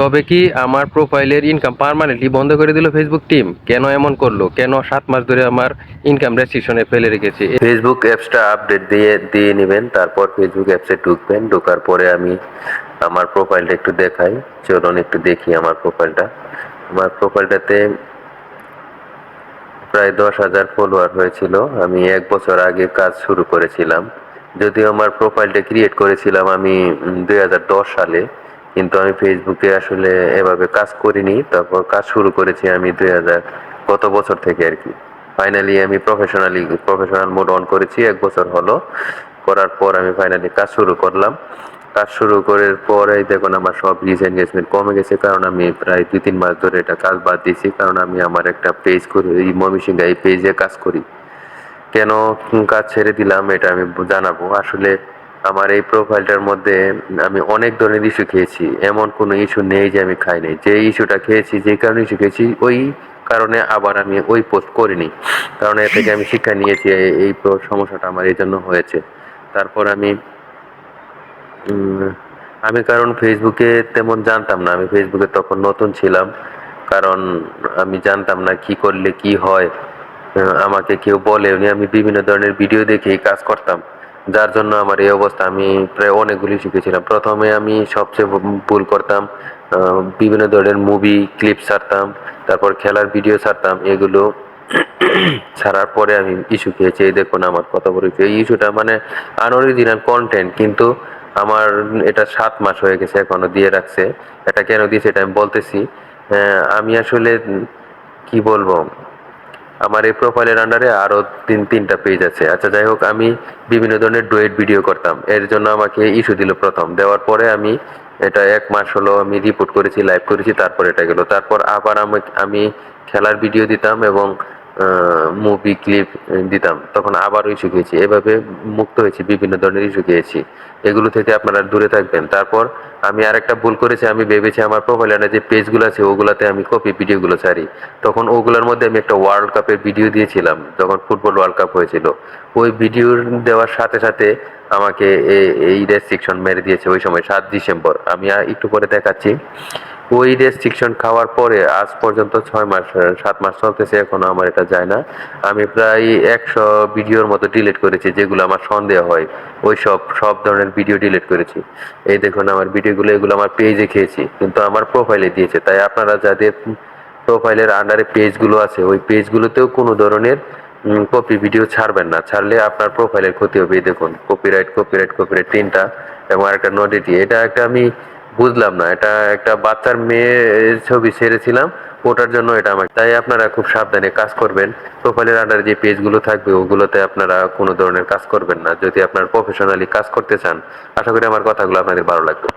তবে কি আমার প্রোফাইলের ইনকাম পার্মানেন্টলি বন্ধ করে দিল ফেসবুক টিম কেন এমন করল? কেন সাত মাস ধরে আমার ইনকাম রেস্ট্রিকশনে ফেলে রেখেছে? ফেসবুক অ্যাপসটা আপডেট দিয়ে দিয়ে নেবেন, তারপর ফেসবুক অ্যাপসে ঢুকবেন, ঢোকার পরে আমি আমার প্রোফাইলটা একটু দেখাই। চলুন একটু দেখি আমার প্রোফাইলটা আমার প্রোফাইলটাতে প্রায় দশ হাজার ফলোয়ার হয়েছিল। আমি এক বছর আগে কাজ শুরু করেছিলাম। যদিও আমার প্রোফাইলটা ক্রিয়েট করেছিলাম আমি দুই হাজার দশ সালে। কিন্তু আমি ফেসবুকে আসলে এভাবে কাজ করিনি। তারপর কাজ শুরু করেছি আমি দুই হাজার গত বছর থেকে আর কি। ফাইনালি আমি প্রফেশনালি প্রফেশনাল মোড অন করেছি, এক বছর হলো। করার পর আমি ফাইনালি কাজ শুরু করলাম। কাজ শুরু করার পরেই দেখুন আমার সব রিচ এনগেজমেন্ট কমে গেছে, কারণ আমি প্রায় দুই, তিন মাস ধরে এটা কাজ বাদ দিয়েছি, কারণ আমি আমার একটা পেজ করি, এই এই পেজে কাজ করি। কেন কাজ ছেড়ে দিলাম এটা আমি জানাব। আসলে আমার এই প্রোফাইলটার মধ্যে আমি অনেক ধরনের ইস্যু খেয়েছি। এমন কোনো ইস্যু নেই যে আমি খাই যে ইস্যুটা খেয়েছি, যে কারণে ইস্যু খেয়েছি, ওই কারণে আবার আমি ওই পোস্ট করিনি। কারণ এ থেকে আমি শিক্ষা নিয়েছি, এই- সমস্যাটা আমার এই জন্য হয়েছে। তারপর আমি আমি কারণ ফেসবুকে তেমন জানতাম না। আমি ফেসবুকে তখন নতুন ছিলাম। কারণ আমি জানতাম না কি করলে কি হয়। আমাকে কেউ বলে আমি বিভিন্ন ধরনের ভিডিও দেখেই কাজ করতাম। যার জন্য আমার এই অবস্থা, আমি প্রায় অনেকগুলি শিখেছিলাম। প্রথমে আমি সবচেয়ে ভুল করতাম বিভিন্ন ধরনের মুভি ক্লিপ ছাড়তাম, তারপর খেলার ভিডিও ছাড়তাম, এগুলো ছাড়ার পরে আমি ইস্যু খেয়েছি। এই দেখুন আমার কত বড়। এই ইস্যুটা মানে আনঅরিজিনাল কন্টেন্ট কিন্তু আমার এটা সাত মাস হয়ে গেছে এখনও দিয়ে রাখছে। এটা কেন দিয়েছে এটা আমি বলতেছি। আমি আসলে কি বলব? আমার এই প্রোফাইলের আন্ডারে আরও তিন তিনটা পেজ আছে। আচ্ছা যাই হোক, আমি বিভিন্ন ধরনের ডুয়েট ভিডিও করতাম। এর জন্য আমাকে ইস্যু দিল প্রথম। দেওয়ার পরে আমি এটা এক মাস হলো আমি রিপোর্ট করেছি লাইভ করেছি, তারপর এটা গেলো। তারপর আবার আমি আমি খেলার ভিডিও দিতাম এবং মুভি ক্লিপ দিতাম। তখন আবারও ইস্যু খেয়েছি। এভাবে মুক্ত হয়েছি, বিভিন্ন ধরনের ইস্যু খেয়েছি। এগুলো থেকে আপনারা দূরে থাকবেন। তারপর আমি আর একটা ভুল করেছি, আমি ভেবেছি আমার প্রোফাইলে যে পেজগুলো আছে, ওগুলাতে আমি কপি ভিডিওগুলো ছাড়ি। তখন ওগুলোর মধ্যে আমি একটা ওয়ার্ল্ড কাপের ভিডিও দিয়েছিলাম, যখন ফুটবল ওয়ার্ল্ড কাপ হয়েছিল। ওই ভিডিও দেওয়ার সাথে সাথে আমাকে এই রেস্ট্রিকশন মেরে দিয়েছে ওই সময়, সাত ডিসেম্বর। আমি একটু পরে দেখাচ্ছি। ওই রেস্ট্রিকশন খাওয়ার পরে আজ পর্যন্ত ছয় মাস, সাত মাস চলতেছে, এখনও আমার এটা যায় না। আমি প্রায় একশো ভিডিওর মতো ডিলিট করেছি, যেগুলো আমার সন্দেহ হয়। ওই সব সব ধরনের ভিডিও ডিলিট করেছি। এই দেখুন আমার ভিডিওগুলো এগুলো আমার পেজে খেয়েছি, কিন্তু আমার প্রোফাইলে দিয়েছে। তাই আপনারা যাদের প্রোফাইলের আন্ডারে পেজগুলো আছে, ওই পেজগুলোতেও কোনো ধরনের কপি ভিডিও ছাড়বেন না। ছাড়লে আপনার প্রোফাইলের ক্ষতি হবে। দেখুন কপিরাইট কপিরাইট কপিরাইট তিনটা এবং আরেকটা নডিটি এটা একটা আমি বুঝলাম না, এটা একটা বাচ্চার মেয়ের ছবি ছেড়েছিলাম, ওটার জন্য এটা আমার তাই আপনারা খুব সাবধানে কাজ করবেন। প্রোফাইলের আন্ডারে যে পেজগুলো থাকবে, ওগুলোতে আপনারা কোনো ধরনের কাজ করবেন না, যদি আপনার প্রফেশনালি কাজ করতে চান। আশা করি আমার কথাগুলো আপনাদের ভালো লাগবে।